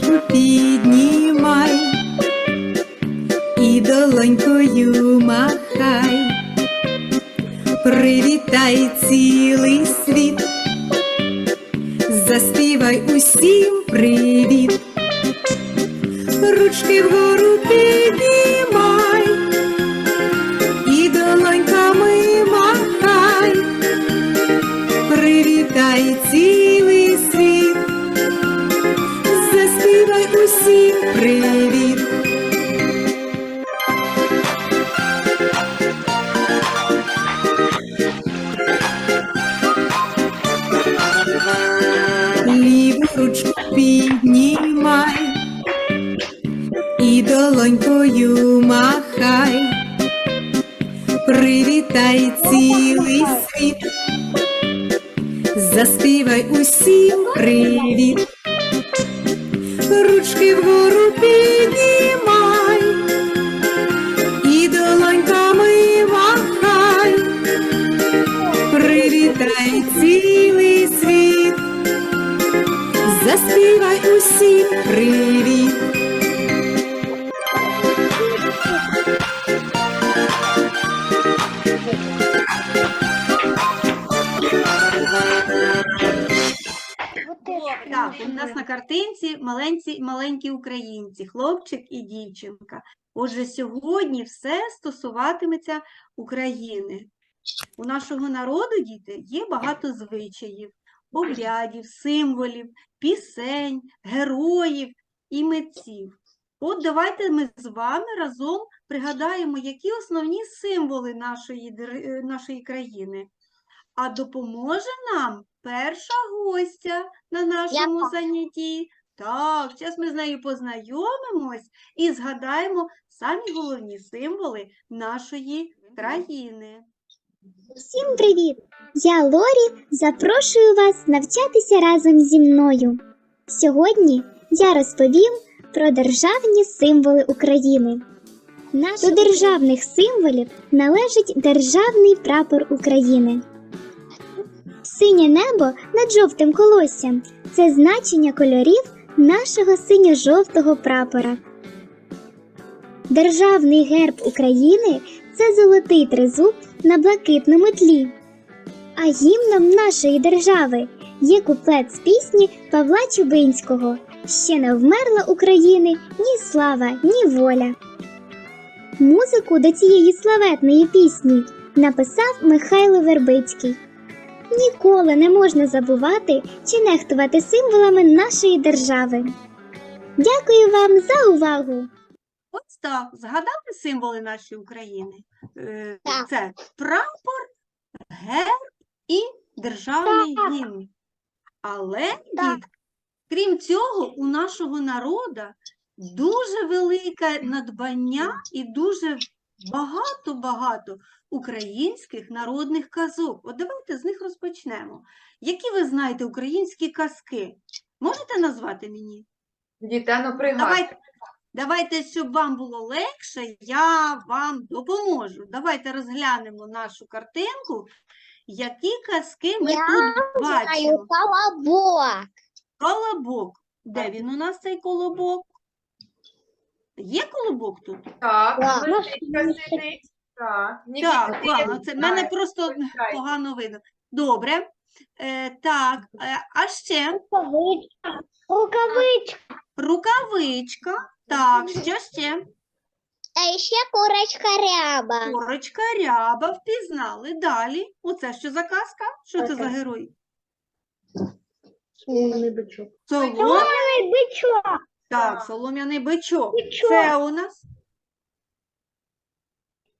ручку ручку піднімай і долонькою махай. Привітай цілий світ. Заспівай усім привіт ручки вгору піднімай заспівай усім привіт. Так, у нас на картинці маленькі, маленькі українці, хлопчик і дівчинка. Отже, сьогодні все стосуватиметься України. У нашого народу, діти, є багато звичаїв, обрядів, символів, пісень, героїв і митців. От давайте ми з вами разом пригадаємо, які основні символи нашої, е, нашої країни. А допоможе нам перша гостя на нашому занятті. Так, зараз ми з нею познайомимось і згадаємо самі головні символи нашої країни. Всім привіт! Я Лорі. Запрошую вас навчатися разом зі мною. Сьогодні я розповім про державні символи України. До державних символів належить державний прапор України. Синє небо над жовтим колоссям це значення кольорів нашого синьо-жовтого прапора. Державний герб України це золотий тризуб на блакитному тлі. А гімном нашої держави є куплет з пісні Павла Чубинського Ще не вмерла України ні слава, ні воля. Музику до цієї славетної пісні написав Михайло Вербицький. Ніколи не можна забувати чи нехтувати символами нашої держави. Дякую вам за увагу! Ось так, згадали символи нашої України? Е, Так. Це прапор, герб і державний гімн. Але, Так. дітки, крім цього, у нашого народу дуже велике надбання і дуже багато-багато українських народних казок. От давайте з них розпочнемо. Які ви знаєте українські казки? Можете назвати мені? Пригадуй. Давайте, давайте, щоб вам було легше, я вам допоможу. Давайте розглянемо нашу картинку, які казки ми Я тут бачимо. колобок. Колобок. Де він у нас цей колобок? Є колобок тут? Так, Так. Сидить. Так, Нікіта, Так, ладно, це мене просто погано видно. Добре. Е, так, е, а ще Рукавичка. Рукавичка. Рукавичка. Так, що ще? А ще курочка ряба. Курочка ряба впізнали. Далі. Оце що за казка? Що це за герой? Солом'яний бичок. Солом'я... Соломаний бичок. Так, солом'яний бичок. Бичок. Це у нас.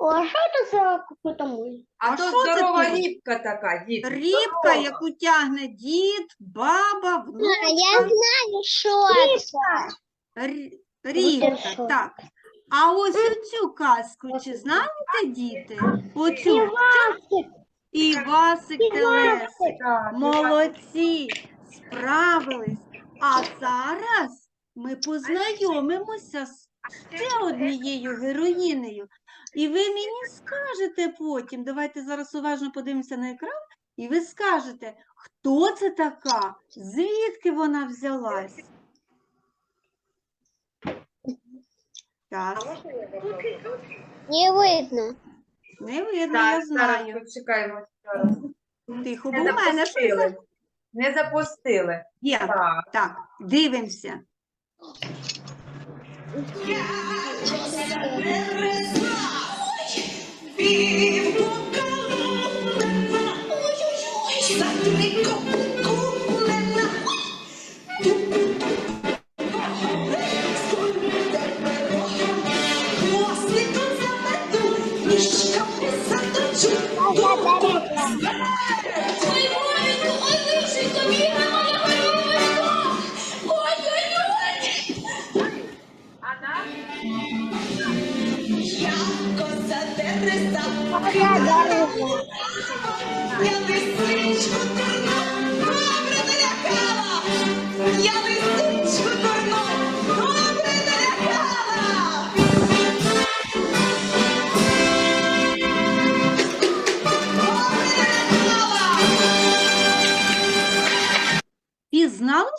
А що це за купитомуй? А А то що це здорова тут? рібка така, дід. Рібка, здорова. яку тягне дід, баба, Я внучка. знаю, що це. Рібка, що? так. А ось оцю казку, чи знаєте, діти? Оцю. Івасик. Івасик Телес. Так, Молодці, справились. А зараз ми познайомимося з ще однією героїнею. І ви мені скажете потім, давайте зараз уважно подивимося на екран, і ви скажете, хто це така, звідки вона взялась. Так, Не видно. не видно, я знаю. почекаємо. Тихо, бо Не у мене щось запустили. Не запустили. є. Так. Так, дивимося. Я be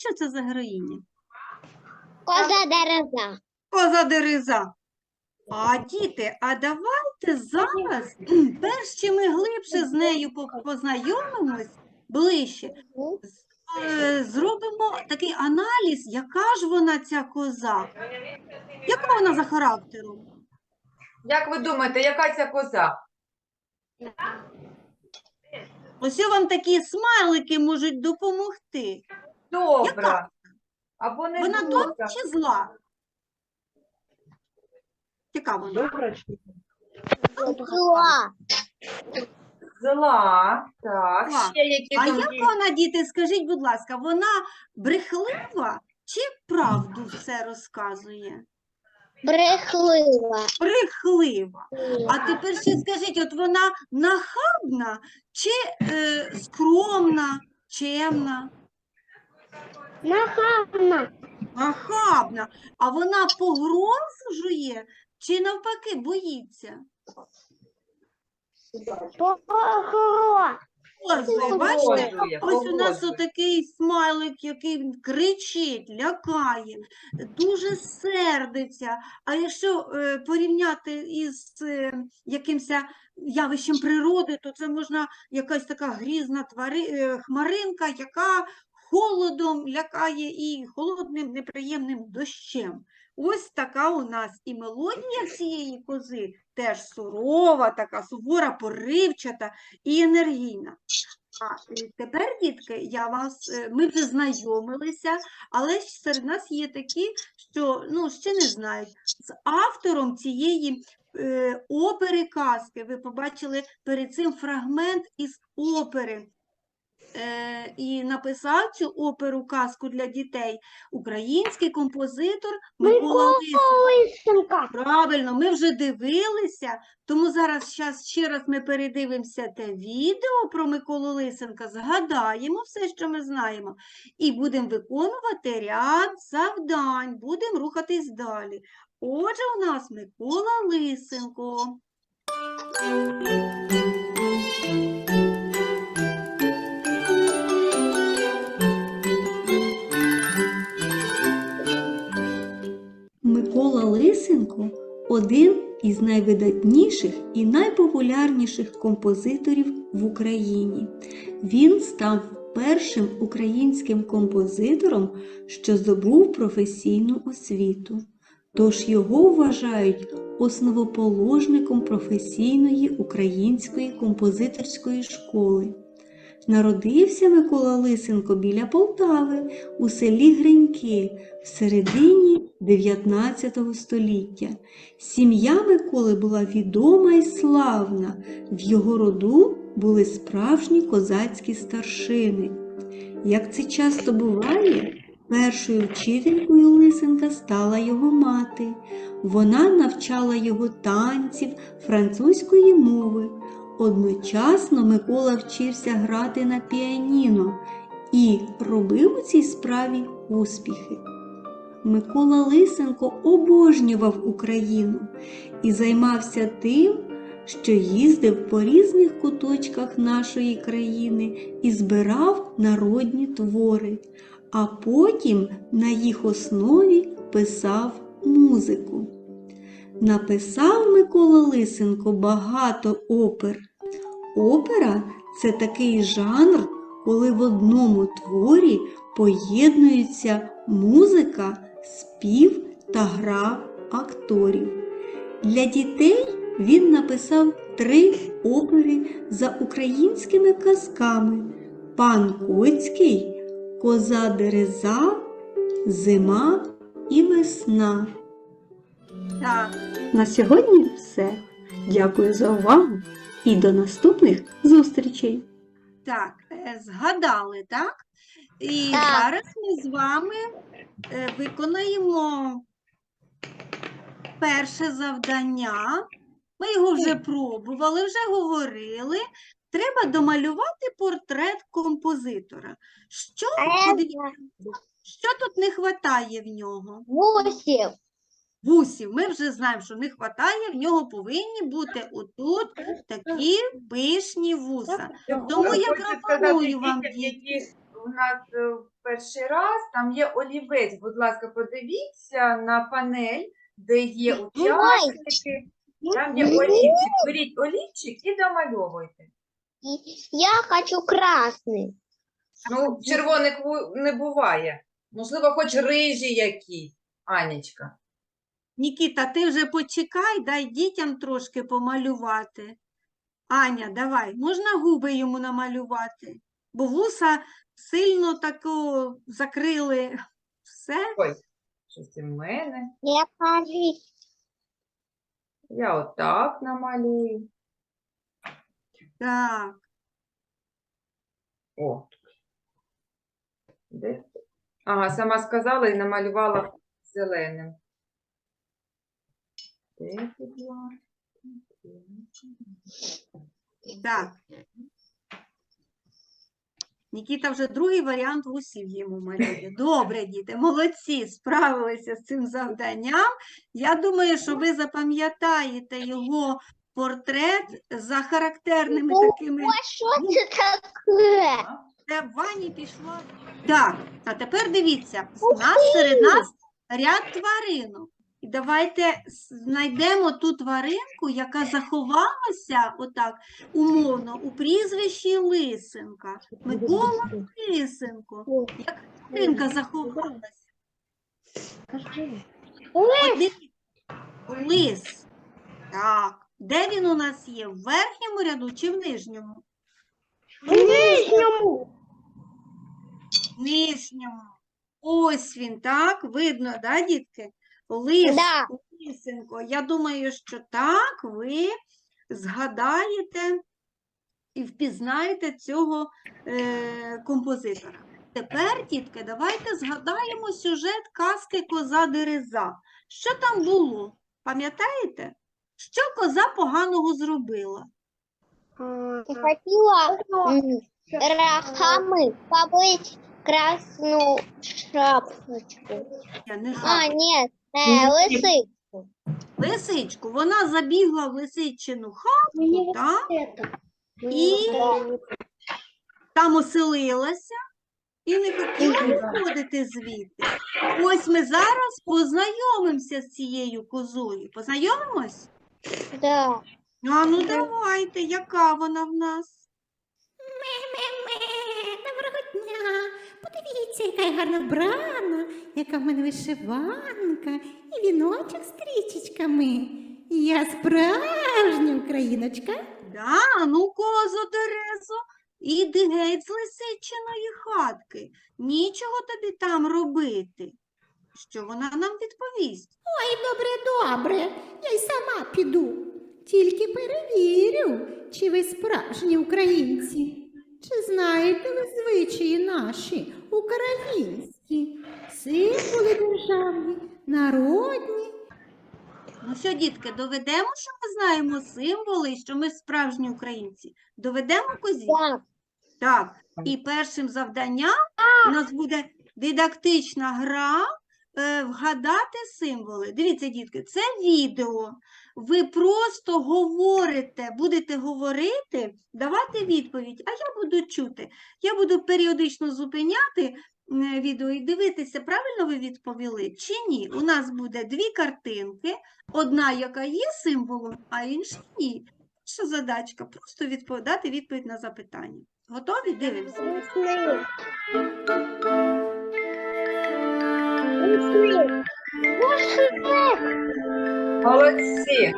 що це за героїня? Коза дереза. Коза Дереза. А діти, а давайте зараз, перш чим ми глибше з нею познайомимось ближче, е, зробимо такий аналіз, яка ж вона ця коза? Яка вона за характером? Як ви думаєте, яка ця коза? Ось вам такі смайлики можуть допомогти. Добра. Або не Вона добра. добра чи зла? Яка вона? Добра чи Зла. зла? Так, Зла. ще які А думки? як вона, діти, скажіть, будь ласка, вона брехлива чи правду все розказує? Брехлива. Брехлива. А тепер ще скажіть, от вона нахабна чи е, скромна, чемна? Нахабна. Нахабна. А вона погрожує чи навпаки боїться? Погро. Ось бачите, Погрожує, ось у нас погрожує. отакий смайлик, який кричить, лякає, дуже сердиться. А якщо е, порівняти із е, якимось явищем природи, то це можна якась така грізна твари, е, хмаринка, яка холодом лякає і холодним неприємним дощем. Ось така у нас і мелодія цієї кози теж сурова, така сувора, поривчата і енергійна. А е, тепер, дітки, я вас, е, ми вже знайомилися, але серед нас є такі, що ну, ще не знають. З автором цієї е, опери казки ви побачили перед цим фрагмент із опери. Е, і написав цю оперу казку для дітей український композитор Микола Лисенко. Лисенка. Правильно, ми вже дивилися, тому зараз щас ще раз ми передивимося те відео про Миколу Лисенка, згадаємо все, що ми знаємо, і будемо виконувати ряд завдань, будемо рухатись далі. Отже, у нас Микола Лисенко. Лисенко один із найвидатніших і найпопулярніших композиторів в Україні. Він став першим українським композитором, що здобув професійну освіту. Тож його вважають основоположником професійної української композиторської школи. Народився Микола Лисенко біля Полтави у селі Гриньки в середині 19 століття. Сім'я Миколи була відома і славна. В його роду були справжні козацькі старшини. Як це часто буває, першою вчителькою Лисенка стала його мати. Вона навчала його танців, французької мови. Одночасно Микола вчився грати на піаніно і робив у цій справі успіхи. Микола Лисенко обожнював Україну і займався тим, що їздив по різних куточках нашої країни і збирав народні твори, а потім на їх основі писав музику. Написав Микола Лисенко багато опер. Опера це такий жанр, коли в одному творі поєднуються музика, спів та гра акторів. Для дітей він написав три опери за українськими казками: Пан Коцький, Коза Дереза, Зима і Весна. Так, на сьогодні все. Дякую за увагу і до наступних зустрічей. Так, е, згадали, так? І Так. зараз ми з вами е, виконаємо перше завдання. Ми його вже пробували, вже говорили. Треба домалювати портрет композитора. Що, що тут не вистачає в нього? Восемь. Вусів. Ми вже знаємо, що не вистачає, в нього повинні бути отут такі пишні вуса. Тому я пропоную вам, дітям, у нас е, перший раз, там є олівець. Будь ласка, подивіться на панель, де є учасники. Там є олівчик. Беріть олівчик і домальовуйте. Я хочу красный. Ну, червоних не буває. Можливо, хоч рижі якісь, Анічка. Нікіта, ти вже почекай, дай дітям трошки помалювати. Аня, давай, можна губи йому намалювати? Бо вуса сильно тако закрили все. Ой, щось і в мене. Я хочу. Я отак намалюю. Так, О. Де? Ага, сама сказала і намалювала зеленим. Де, будь ласка? так. Нікіта вже другий варіант вусів йому малює. Добре, діти, молодці, справилися з цим завданням. Я думаю, що ви запам'ятаєте його портрет за характерними такими. А что это такое? Це Вані пішла. Так, а тепер дивіться, у нас серед нас ряд тваринок. І давайте знайдемо ту тваринку, яка заховалася отак умовно у прізвищі Лисенка. Микола Лисенко. Яка тваринка заховалася? От Лис. Так. Де він у нас є? В верхньому ряду чи в нижньому? Нижньому. Ось він, так? Видно, да, дітки? Лис, Да. Лисенко. Я думаю, що так ви згадаєте і впізнаєте цього е, композитора. Тепер, дітки, давайте згадаємо сюжет казки Коза Дереза. Що там було? Пам'ятаєте? Що коза поганого зробила? Я хотела м, рахамы побыть шапочку. Я не А, знаю. нет, э, лысы. Лисичку. Вона забігла в лисичину хату, так? І там оселилася і не хотіла виходити звідти. Ось ми зараз познайомимося з цією козою. Познайомимось? Да. А ну давайте, яка вона в нас? Ме-ме-ме, доброго дня. Подивіться, яка я гарна вбрана, яка в мене вишиванка і віночок з стрічечками. Я справжня україночка. Да, ну козо Терезо, іди геть з лисичиної хатки. Нічого тобі там робити. Що вона нам відповість? Ой, добре, добре, я й сама піду. Тільки перевірю, чи ви справжні українці. Чи знаєте ви звичаї наші, українські, символи державні, народні? Ну що, дітки, доведемо, що ми знаємо символи і що ми справжні українці. Доведемо козі? Да. Так, і першим завданням у нас буде дидактична гра е, вгадати символи. Дивіться, дітки, це відео. Ви просто говорите, будете говорити, давати відповідь, а я буду чути. Я буду періодично зупиняти відео і дивитися, правильно ви відповіли чи ні. У нас буде дві картинки, одна, яка є символом, а інша ні. Наша задачка просто відповідати відповідь на запитання. Готові? Дивимося. Молодці.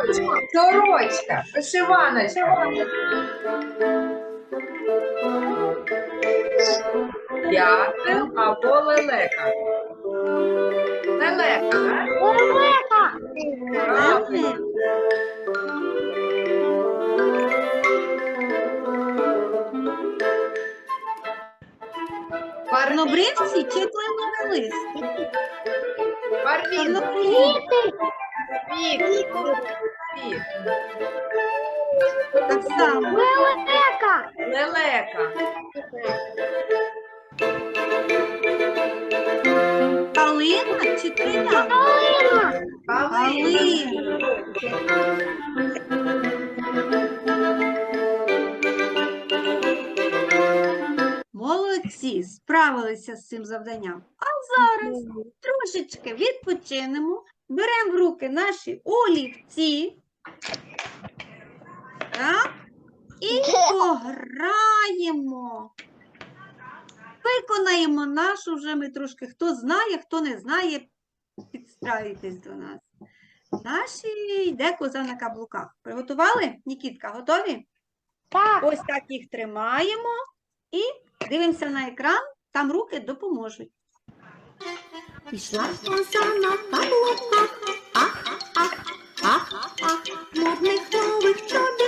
Сорочка, сорочка, вишиваночка. Дятел або лелека. Лелека, так? Правильно. Барвінок, Чорнобривці чи кленовий лист? барвінок, Чорнобривці. пік, пік, Так само. лелека, Калина чи крина? калина. Калина. Молодці, справилися з цим завданням. А зараз трошечки відпочинемо, беремо в руки наші олівці. Так, і пограємо. Виконаємо нашу вже ми трошки, хто знає, хто не знає, підстраюйтесь до нас. Наші йде коза на каблуках. Приготували? Нікітка, готові? Так. Ось так їх тримаємо і дивимося на екран, там руки допоможуть. Пішла коза на каблуках, ах, ах, ах, ах, модних нових чобітках,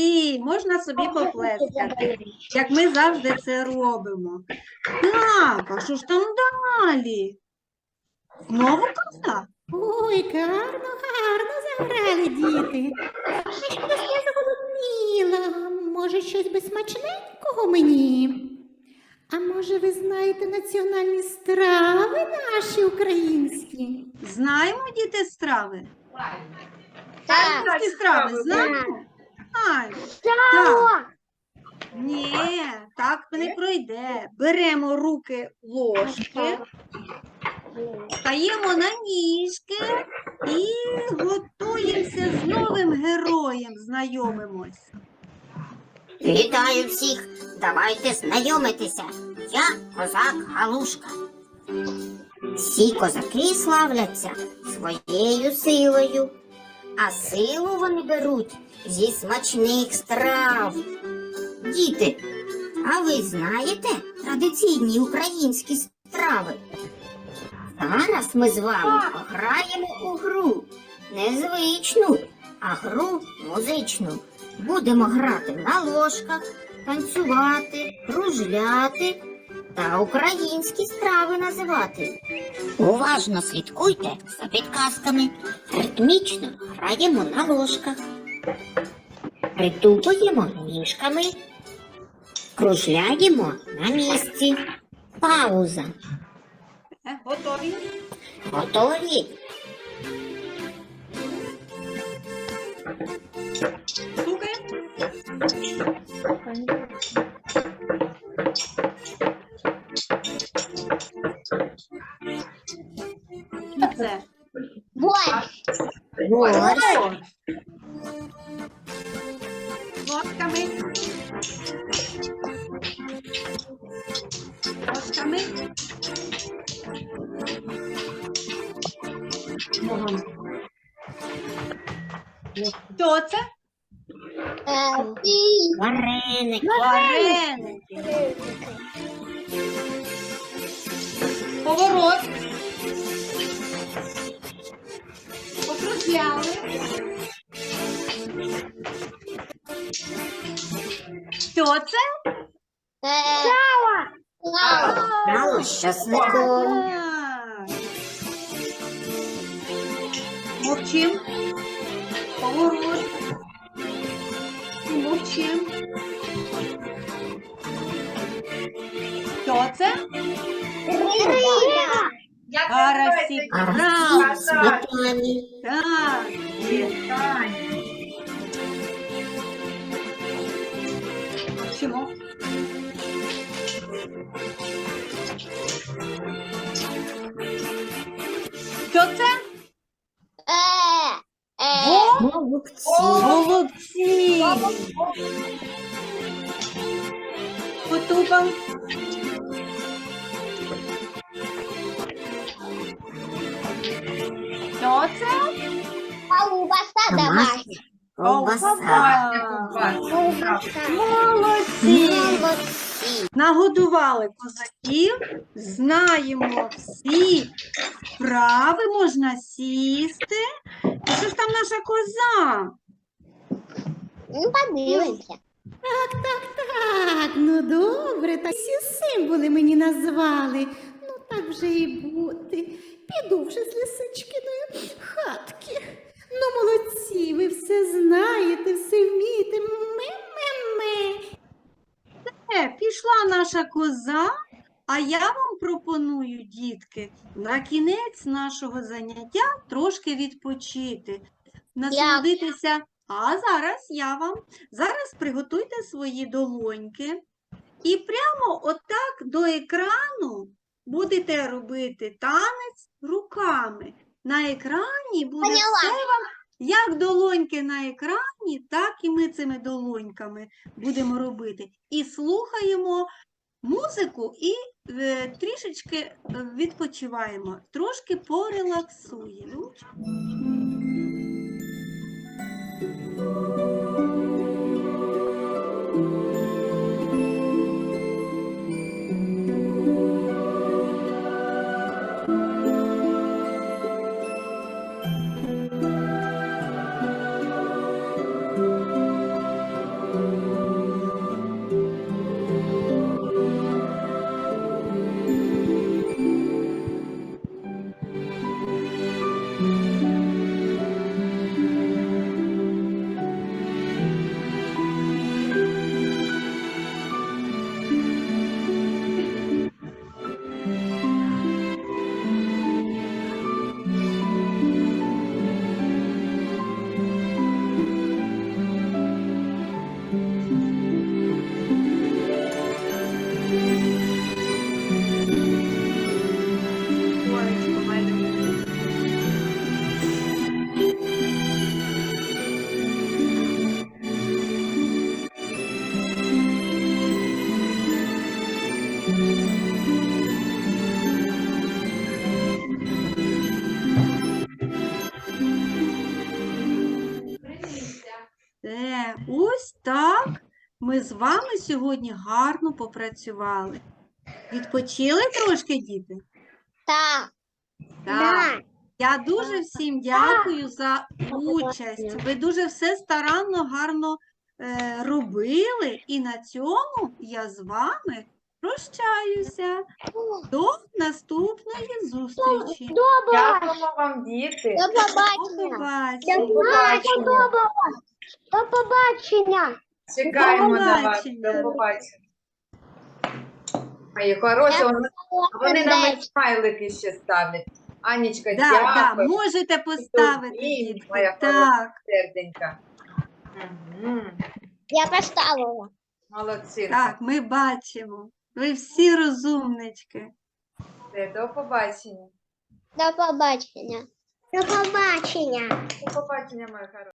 Молодці! Можна собі поплескати, як ми завжди це робимо. Так, а що ж там далі? Знову коза? Ой, гарно, гарно заграли діти. А щось я зголодніла. Може, щось би смачненького мені? А може, ви знаєте національні страви наші українські? Знаємо, діти, страви? Так, Українські страви знаємо? Так. Ні, так не пройде. Беремо руки ложки, стаємо на ніжки і готуємося з новим героєм, знайомимось. Вітаю всіх! Давайте знайомитися. Я козак Галушка. Всі козаки славляться своєю силою, а силу вони беруть зі смачних страв. Діти, а ви знаєте традиційні українські страви? Зараз ми з вами пограємо у гру. Незвичну, а гру музичну. Будемо грати на ложках, танцювати, кружляти та українські страви називати. Уважно слідкуйте за підказками. Ритмічно граємо на ложках. Притупуємо ніжками. Кружляємо на місці. Пауза. Е, Готові? Готові? Це. Борщ. Борщ. Ложками. Ложками. Хто це? Вареник. Часником. Мовчим. Поворот. Мовчим. Хто це? Як Карасик. називається? Хто це? Го- Голубці. Голубці. Потупав. Хто це? Домашня ковбаса. Ковбаса. Молодці. Молодці. Нагодували козаків, знаємо всі вправи, можна сісти. І що ж там наша коза? Так, так, так. Ну добре, так всі символи мені назвали. Ну так вже і бути. Піду вже з лисичкиної хатки. Ну, молодці, ви все знаєте, все вмієте. Ме-ме-ме. Е, пішла наша коза, а я вам пропоную, дітки, на кінець нашого заняття трошки відпочити, насолодитися. А зараз я вам, зараз приготуйте свої долоньки і прямо отак до екрану будете робити танець руками. На екрані буде все вам, як долоньки на екрані, так і ми цими долоньками будемо робити. І слухаємо музику і е, трішечки е, відпочиваємо, трошки порелаксуємо. Ми з вами сьогодні гарно попрацювали. Відпочили трошки, діти? Так. Я дуже всім дякую за участь. Ви дуже все старанно, гарно е, робили. І на цьому я з вами прощаюся. До наступної зустрічі. Дякуємо вам, діти. До До побачення. побачення. До побачення. Чекаємо на вас. До побачення. А хороші, вони- вони нам смайлики ще ставлять. Анічка, Да, да, дякую. можете поставити, дітки. моя Так, Серденька. Мгм. Я поставила. Молодці. так, ми бачимо. Ви всі розумнички. Все, До побачення. До побачення. До побачення. До побачення, моя хороша.